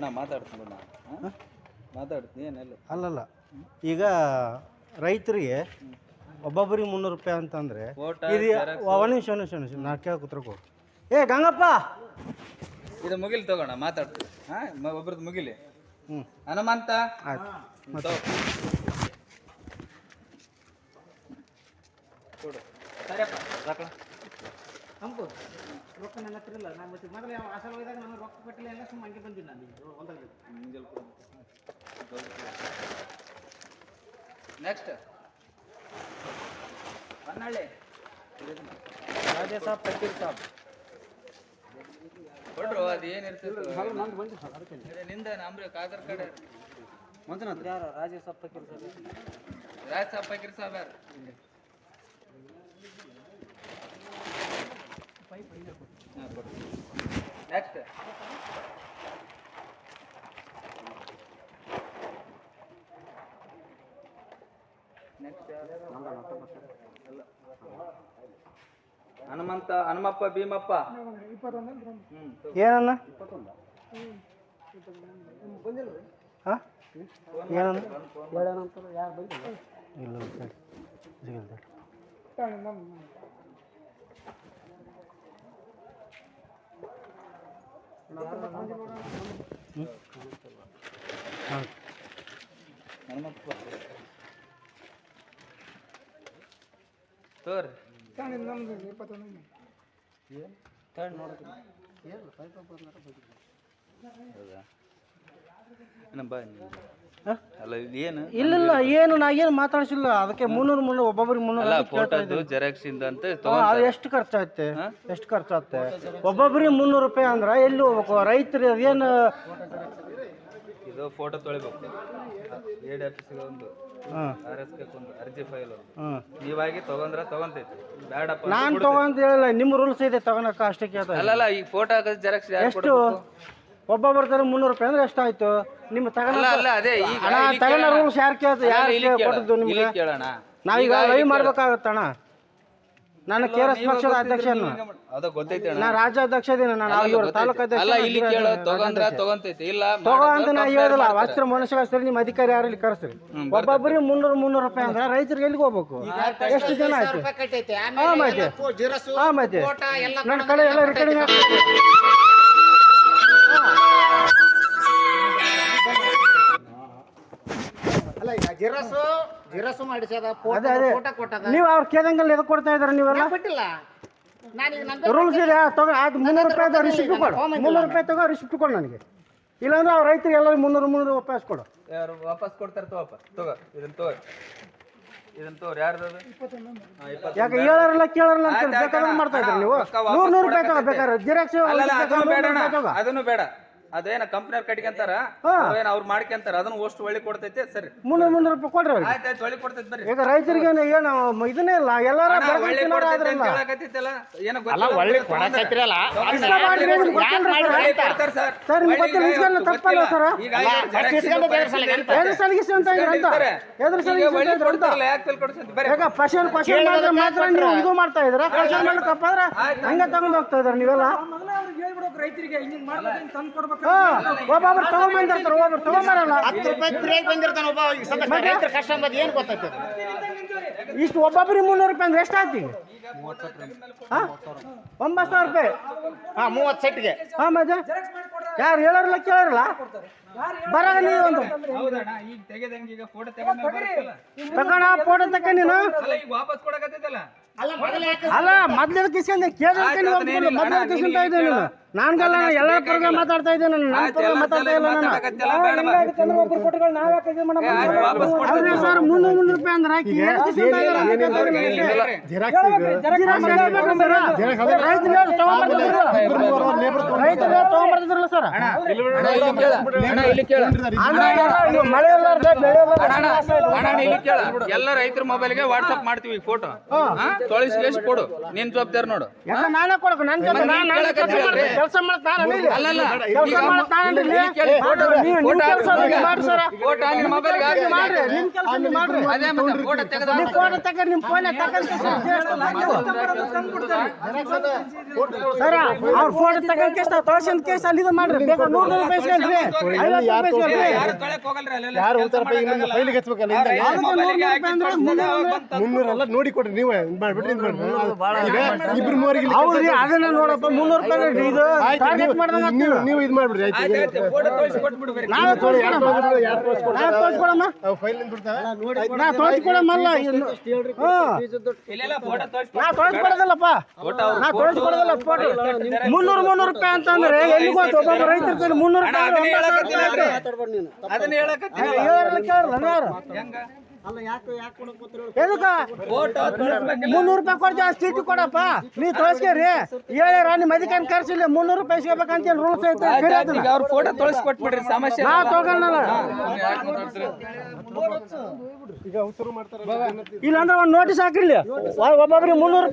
ಅಣ್ಣ ಮಾತಾಡ್ತೀನಿ ನಾನು ಮಾತಾಡ್ತೀನಿ ಏನೆಲ್ಲ ಅಲ್ಲಲ್ಲ. ಈಗ ರೈತರಿಗೆ ಒಬ್ಬೊಬ್ಬರಿಗೆ ಮುನ್ನೂರು ರೂಪಾಯಿ ಅಂತಂದರೆ ಇದು ಒಂದು ನಿಮಿಷ ಒಂದು ನಿಮಿಷ ಒಂದು ನಿಮಿಷ ನಾ ಕೇಳಿ ಏ ಗಂಗಪ್ಪ! ಇದು ಮುಗಿಲಿ ತಗೋಣ ಮಾತಾಡ್ತೀವಿ ಹಾಂ ಒಬ್ರದ್ದು ಮುಗಿಲಿ. ಹ್ಞೂ ಹನುಮಂತ ಆಯ್ತು. ಕೊಡು. ಸರಿಯಪ್ಪ ಹಂಪು ರೊಕ್ಕ ನನ್ನ ಹತ್ರ ಇಲ್ಲ. ನಾನು ಮತ್ತೆ ಮೊದಲು ಯಾವ ಹಾಸನ ಹೋದಾಗ ನಾನು ರೊಕ್ಕ ಕೊಟ್ಟಿಲ್ಲ ಎಲ್ಲ ಸುಮ್ಮನೆ ಹಂಗೆ ಬಂದಿಲ್ಲ ನಾನು ಒಂದಾಗ ನೆಕ್ಸ್ಟ್ ಹೊನ್ನಳ್ಳಿ ರಾಜೇ ಸಾಬ್ ಪಟೀಲ್ ಸಾಬ್. ಕೊಡ್ರು ಅದು ಏನಿರ್ತದೆ ನಿಂದ ನಮ್ರಿ ಆಧಾರ್ ಕಡೆ ಮಂಜುನಾಥ್. ಯಾರು? ರಾಜೇ ಸಾಬ್ ಪಕೀರ್ ಸಾಬ್ ರಾಜ್ ಸಾಬ್ ಪಕೀರ್ ಸಾಬ್ ಯಾರು ನೆಕ್ಸ್ಟ್ ನೆಕ್ಸ್ಟ್ ಹನುಮಂತ ಹನುಮಪ್ಪ ಭೀಮಪ್ಪ. ಏನನ್ನ ಹಾಂ ಏನನ್ನ ಇಲ್ಲ ಸರಿ. ತರ್ಡ್ ಏನ ಅಲ್ಲ ಏನು? ಇಲ್ಲ ಇಲ್ಲ ಏನು ನಾ ಏನು ಮಾತಾಡ್ಸಿಲ್ಲ. ಅದಕ್ಕೆ ಮುನ್ನೂರು ಮುನ್ನೂರು ಒಬ್ಬೊಬ್ರಿಗೆ ಮುನ್ನೂರು ಅಲ್ಲ ಫೋಟೋದು ಜೆರಾಕ್ಸ್ ಇಂದ ಅಂತ ಅದು ಎಷ್ಟು ಖರ್ಚಾಗುತ್ತೆ ಎಷ್ಟು ಖರ್ಚಾಗುತ್ತೆ ಒಬ್ಬೊಬ್ರಿಗೆ ಮುನ್ನೂರು ರೂಪಾಯಿ ಅಂದ್ರೆ ಎಲ್ಲಿ ಹೋಗ್ಬೇಕು? ರೈತರು ಅದೇನು ಇದು ಫೋಟೋ ತೊಳಿಬೇಕು. ಎಡಿ ಆಫೀಸಿಗೆ ಒಂದು ಹಾಂ. ಆರ್ ಎಸ್ ಒಂದು ಅರ್ಜಿ ಫೈಲ್ ಒಂದು ಹಾಂ. ನೀವಾಗಿ ತಗೊಂಡ್ರ ತಗೊಂತೈತಿ. ಬೇಡಪ್ಪ ಅಂತ ನಾನು ಬಿಡ್ತೈತಿ. ತಗೊಂತ ಹೇಳಿಲ್ಲ ನಿಮ್ಮ ರೂಲ್ಸ್ ಇದೆ ತಗೊಳಕ ಅಷ್ಟೇ ಕೇಳ್ತಾ ಇದ್ದೀನಿ. ಅಲ್ಲಲ್ಲ ಈಗ ಫೋಟೋ ಹಾಕೋದು ಜೆರಾಕ್ಸ್ ಎಷ್ಟು? ಒಬ್ಬ ಬರ್ತಾರೆ ಮುನ್ನೂರು ರೂಪಾಯಿ ಅಂದ್ರೆ ಎಷ್ಟಾಯ್ತು? ನಿಮ್ಮ ತಗೊಂಡ ಅಲ್ಲ ಅಲ್ಲ ಅದೇ ಈಗ ಅಣ್ಣ ಇಲ್ಲಿ ತಗೊಂಡ ಕೇಳೋಣ. ರೂಲ್ಸ್ ಯಾರು ಕೇಳ್ತು ಅಲ್ಲ, ಯಾರು ಇಲ್ಲಿ ಕೇಳು. ಕೊಟ್ಟದ್ದು ಇಲ್ಲಿ ನಿಮ್ಗೆ? ಕೇಳೋಣ. ನಾವೀಗ ಈಗ ಲೈವ್ ಇಲ್ಲಿ ಮಾಡ್ಬೇಕಾಗತ್ತಣ್ಣ. ನಾನು ಕೆ ಆರ್ ಎಸ್ ಪಕ್ಷದ ಅಧ್ಯಕ್ಷನು. ಅದು ಗೊತ್ತೈತಿ ಅಣ್ಣ. ನಾ ರಾಜ್ಯಾಧ್ಯಕ್ಷ ಇದೀನಿ ನಾನು ಅಲ್ಲ, ಇವ್ರ ತಾಲೂಕು ಅಧ್ಯಕ್ಷ ಅಲ್ಲ ಇಲ್ಲಿ ಕೇಳು. ತಗೊಂಡ್ರ ತಗೊಂತೈತಿ. ಇಲ್ಲ ತಗೋ ಅಂತ ನಾ ಹೇಳಲ್ಲ. ವಸ್ತ್ರ ಮನುಷ್ಯ ವಸ್ತ್ರ ನಿಮ್ಮ ಅಧಿಕಾರಿ ಯಾರಲ್ಲಿ ಕರೆಸ್ರಿ ಒಬ್ಬೊಬ್ಬರಿಗೆ ಮುನ್ನೂರು ಮುನ್ನೂರು ರೂಪಾಯಿ ಅಂದ್ರೆ ರೈತರಿಗೆ ಎಲ್ಲಿಗೆ ಹೋಗ್ಬೇಕು? ಎಷ್ಟು ಜನ ಆಯ್ತು? ಹಾ ಮತ್ತೆ ಹಾ ಮತ್ತೆ ನನ್ನ ಕಡೆ ಎಲ್ಲ ರೆಕಾರ್ಡಿಂಗ್ ಅಲ್ಲ ಈಗ ಜಿರಸು ಜಿರಸು ಮಾಡಿಸದ ಅದೇ ಅದೇ. ಫೋಟೋ ಕೊಟ್ಟದ. ನೀವು ಅವ್ರು ಕೇದಂಗಲ್ಲಿ ಎದಕ್ಕೆ ಕೊಡ್ತಾ ಇದಾರೆ ನೀವೆಲ್ಲ? ನಾನೀಗ ನಂದು ರೂಲ್ಸ್ ಇದೆ ತಗೋ ಅದು ಮುನ್ನೂರು ರೂಪಾಯಿ ರಿಸಿಪ್ಟ್ ಕೊಡು. ಮುನ್ನೂರು ರೂಪಾಯಿ ತಗೋ ರಿಸಿಪ್ಟ್ ಕೊಡು ನನಗೆ. ಇಲ್ಲಾಂದ್ರೆ ಅವ್ರ ರೈತರಿಗೆ ಎಲ್ಲರೂ ಮುನ್ನೂರು ಮುನ್ನೂರು ವಾಪಸ್ ಕೊಡು. ಯಾರು ವಾಪಸ್ ಕೊಡ್ತಾರೆ ತಗೋಪ್ಪ ತಗೋ ಇದನ್ನ ತಗೋ. ಇದನ್ನ ತಗೋ ಯಾರ್ದು ಅದು? ಹಾ. ಯಾಕೆ ಹೇಳೋರಲ್ಲ ಕೇಳೋರಲ್ಲ ಅಂತ ಆಯ್ತ್ ಆಯ್ತ್ ಬೇಕಾದ್ರೆ ಮಾಡ್ತಾ ಇದ್ರಿ ನೀವು? ರೊಕ್ಕ ವಾಪಸ್ ನೂರು ನೂರು ರೂಪಾಯಿ ತಗೋ. ಬೇಕಾದ್ರೆ ಜಿರಾಕ್ಸ್ ಅಲ್ಲಲ್ಲ ಅದನ್ನು ಬೇಡ ಅಣ್ಣ. ಅದನ್ನು ಬೇಡ. ಅದೇನ ಕಂಪ್ನಿಯವ್ರು ಕಟ್ಕೊಂತಾರ ಹಾ. ಅವೇನ ಅವ್ರು ಮಾಡ್ಕೊಂತಾರ ಅದನ್ನ ಅಷ್ಟು ಒಳ್ಳೆ ಕೊಡ್ತೈತೆ ಸರಿ. ಮುನ್ನೂರು ಮುನ್ನೂರು ರೂಪಾಯಿ ಕೊಡ್ರಿ ಅವ್ರಿಗೆ ಆಯ್ತು ಆಯ್ತು ಒಳ್ಳೆ ಕೊಡ್ತೈತೆ ಬರ್ರಿ. ಈಗ ರೈತರಿಗೆ ಏನು ಏನು ಇದನ್ನೇ ಇಲ್ಲ ಎಲ್ಲಾರ ಅಣ್ಣ, ಬೆಳಗ್ಗೆ ಒಳ್ಳೆ ತಿನ್ನೋರು ಕೊಡ್ತೈತೆ ಅಂತ ಆದ್ರಲ್ಲ ಹೇಳಕತ್ತಿತ್ತಲ್ಲ ಏನೋ ಅಲ್ಲ ಗೊತ್ತಿಲ್ಲ ಒಳ್ಳೆ. ಕೊಡಕತ್ತಿರಲ್ಲ ಇಷ್ಟ ಮಾಡಿ ನಿಮ್ಗೆ ಗೊತ್ತಿಲ್ಲ ಸರ್. ಒಳ್ಳೆ ಕೊಡ್ತಾರೆ ಸರ್. ಸರ್, ನಿಮ್ಗೆ ಒಳ್ಳೆ ಗೊತ್ತಿಲ್ಲ, ಈಗ ಇಸ್ಕೊಂಡು ಇವತ್ತು ತಪ್ಪಲ್ಲ ಸರ್? ಈಗ ಅಲ್ಲ, ಐದು ಜನ ಅಷ್ಟು ಇಸ್ಕೊಂಡು ಇರ್ತಾರೆ. ಬೇರೆ ಸಲ ಇರ್ತಾರೆ. ಎದುರು ಸಲಗಿಸಿ ಅಂತ ಇದ್ರು ಅಂತ ಇರ್ತಾರೆ. ಎದುರು ಈಗ ಸಲಗಿಸಿ ಒಳ್ಳೆ ಅಂತ ಇದ್ರು ಅಂತ ಕೊಡ್ತಾರಲ್ಲ, ಯಾಕೆ ಫೇಲ್ ಕೊಡ್ಸಂತ ಬರ್ರಿ. ಈಗ ಪಶನ್ ಪಶನ್ ಮಾಡಿದ್ರೆ ಮಾತ್ರ ನೀವು ಇದು ಮಾಡ್ತಾ ಇದ್ರ ಫಸಲ್ ಮಾಡಿ ತಪ್ಪಾದ್ರೆ ಹಂಗೆ ತಗೊಂಡ್ ಹೋಗ್ತಾ ಇದ್ರ ನೀವೆಲ್ಲ? ಒಬ್ಬೊಬ್ರು ತಗೊಂಡ್ಬಂದಿರ್ತಾರೆ ಒಬ್ಬೊಬ್ರು ತಗೊಂಬರಲ್ಲ ಹತ್ತು ರೂಪಾಯಿ ಫ್ರೀಯಾಗಿ ಬಂದಿರ್ತಾನ ಒಬ್ಬ ಈಗ ಸದ್ಯಕ್ಕೆ ರೈತರ ಕಷ್ಟ ಅಂಬದು ಏನು ಗೊತ್ತೈತೆ ಇಷ್ಟು ಒಬ್ಬೊಬ್ಬರಿಗೆ ಮುನ್ನೂರು ರೂಪಾಯಿ ಅಂದ್ರೆ ಈಗ? ಹಾ ಒಂಬತ್ತು ಸಾವಿರ ರೂಪಾಯಿ. ಹಾ ಮೂವತ್ತು ಸೆಟ್ಗೆ. ಹಾ ಮತ್ತೆ? ಯಾರು ಹೇಳೋರಲ್ಲ ಕೇಳೋರಲ್ಲ? ನೀವು ಒಂದು. ಹೌದಣ್ಣ ಈಗ ತೆಗೆದಂಗೆ ಈಗ ಫೋಟೋ ತೆಗೆದ ತಗೋಣ ಫೋಟೋ ತಕ್ಕ ನೀನು. ಅಲ್ಲ ಈಗ ವಾಪಸ್ ಕೊಡಕತ್ತೈತಲ್ಲ ಅಲ್ಲ ಮೊದಲೇ ಯಾಕೆ ಅಲ್ಲ ಮೊದ್ಲು ಕಿಸ್ಕೊಂಡೆ ಕೇಳಿದ್ರೆ ನೀವು ಮೊದ್ಲು ಕಿಸ್ಕೊಂತ ಇದ್ದೆ ನೀನು ನಾನ್ಗಲ್ಲ ನಾನು ಎಲ್ಲ ಪರ್ಗ ಮಾತಾಡ್ತಾ ಇದ್ದೆ ನಾನು ನನ್ನ. ಪರ್ಗ ಮಾತಾಡ್ತಾ ಇಲ್ಲ ನಾನು ಅಲ್ರಿ ಸರ್ ಮುನ್ನೂರು ಮುನ್ನೂರು ರೂಪಾಯಿ ಅಂದ್ರೆ ರೈತರು ತಗೊಂಬರ್ತಿದ್ರಲ್ಲ ಸರ್. ಇಲ್ಲಿ ಕೇಳ. ಮಳೆ ಇರ್ಲಾರ್ದೆ ಬೆಳೆ ಇರ್ಲಾರ್ದೆ ಇಲ್ಲಿ ಕೇಳ. ಎಲ್ಲ ರೈತರ ಮೊಬೈಲ್ಗೆ ವಾಟ್ಸ್ಆಪ್ ಮಾಡ್ತೀವಿ ಈ ಫೋಟೋ ತೊಳಿಸಿ ಎಷ್ಟು ಕೊಡು. ನಿನ್ ಜವಾಬ್ದಾರಿ ನೋಡು. ನಾನೇ ಕೊಡಕ ಕೆಲಸ. ಫೋಟೋ ತಗೊಂಡು ಕೇಸ್ ತೋರ್ಸಿನ ಕೇಸ್ ಅಲ್ಲಿ ಇದು ಮಾಡ್ರಿ. ಬೇಕಾದ್ರೆ ನೂರು ರೂಪಾಯಿ ಯಾರು ತೊಳೆಕ್ ಹೋಗಲ್ರಿ ಅಲ್ಲೆಲ್ಲ ಹಚ್ಬೇಕಲ್ಲ ಹಿಂದೆ ಮುನ್ನೂರಲ್ಲ ನೋಡಿ ಕೊಡ್ರಿ ನೀವು ಇದ್ ಮಾಡ್ಬಿಟ್ರಿ ಇದ್ ಮಾಡ್ರಿ ಈಗ ಇಬ್ರು ಮೂವರಿಗೆ ಇಲ್ಲಿ ಹೌದ್ರಿ ಅದನ್ನ ನೋಡಪ್ಪ ಮುನ್ನೂರು ರೂಪಾಯಿ ಇದು ಆಯ್ತು, ಟಾರ್ಗೆಟ್ ನೀವು- ಮಾಡ್ದಂಗ ನೀವು ನೀವು ಇದು ಮಾಡ್ಬಿಡ್ರಿ ಆಯ್ತು ಈಗ ಆಯ್ತು ಫೋಟೋ ತೋರಿಸಿ ಕೊಟ್ಬಿಡು ಬರೀ. ನಾವೇ ತೋರಿಸ್ಕೊಡಮ್ಮ. ಯಾರು ತೋರಿಸ್ಕೊಡ್ತಾರೆ? ನಾವೇ ತೋರಿಸ್ಕೊಡಮ್ಮ. ಅವು ಫೈಲ್ನಿಂದ ಬಿಡ್ತಾವೆ? ನಾ ತೋರಿಸ್ಕೊಡಮ್ಮಲ್ಲ ಇನ್ನು ಹ್ಮ್ ಇಲ್ಲೆಲ್ಲ ಫೋಟೋ ತೋರಿಸಿ ನಾ ತೋರಿಸ್ಕೊಡೋದಲ್ಲಪ್ಪ. ನಾ ತೋರಿಸ್ಕೊಡೋದಲ್ಲ ಫೋಟೋ ಮುನ್ನೂರು ಮುನ್ನೂರು ರೂಪಾಯಿ ಅಂತಂದ್ರೆ ಎಲ್ಲಿ ಗೊತ್ತು ಒಬ್ಬೊಬ್ಬ ರೈತರ ಕೈಲಿ ಮುನ್ನೂರು ರೂಪಾಯಿ ಅದನ್ನ ಹೇಳಕತ್ತೀನಿ ಅದನ್ನ ಹೇಳಕತ್ತೀನಿ ಮುನ್ನೂರು ರೂಪಾಯಿ ಕೊಡ್ತೀವಿ ಜಾಸ್ತಿ ಚೀಟಿ ಕೊಡಪ್ಪ. ನೀ ತೋರಿಸ್ಕೇರಿ. ರಾಣಿ ನಿಮ್ಮ ಅಧಿಕಾರಿ ಕರ್ಸಿಲ್ಲ ಮುನ್ನೂರು ರೂಪಾಯಿ ಇಸ್ಕೋಬೇಕಂತ ರೂಲ್ಸ್ ಐತೆ. ಈಗ ಅವ್ರ ಫೋಟೋ ತೋರಿಸಿ ಕೊಟ್ಬಿಡ್ರಿ ಸಮಸ್ಯೆ ನಾ ತಗೊಳ್ಳಲ್ಲ ಮಾಡ್ತಾರೆ ಇಲ್ಲಾಂದ್ರೆ ಒಂದು ನೋಟಿಸ್ ಹಾಕಿರ್ಲಿ ಒಬ್ಬೊಬ್ರಿಗೆ ಮುನ್ನೂರು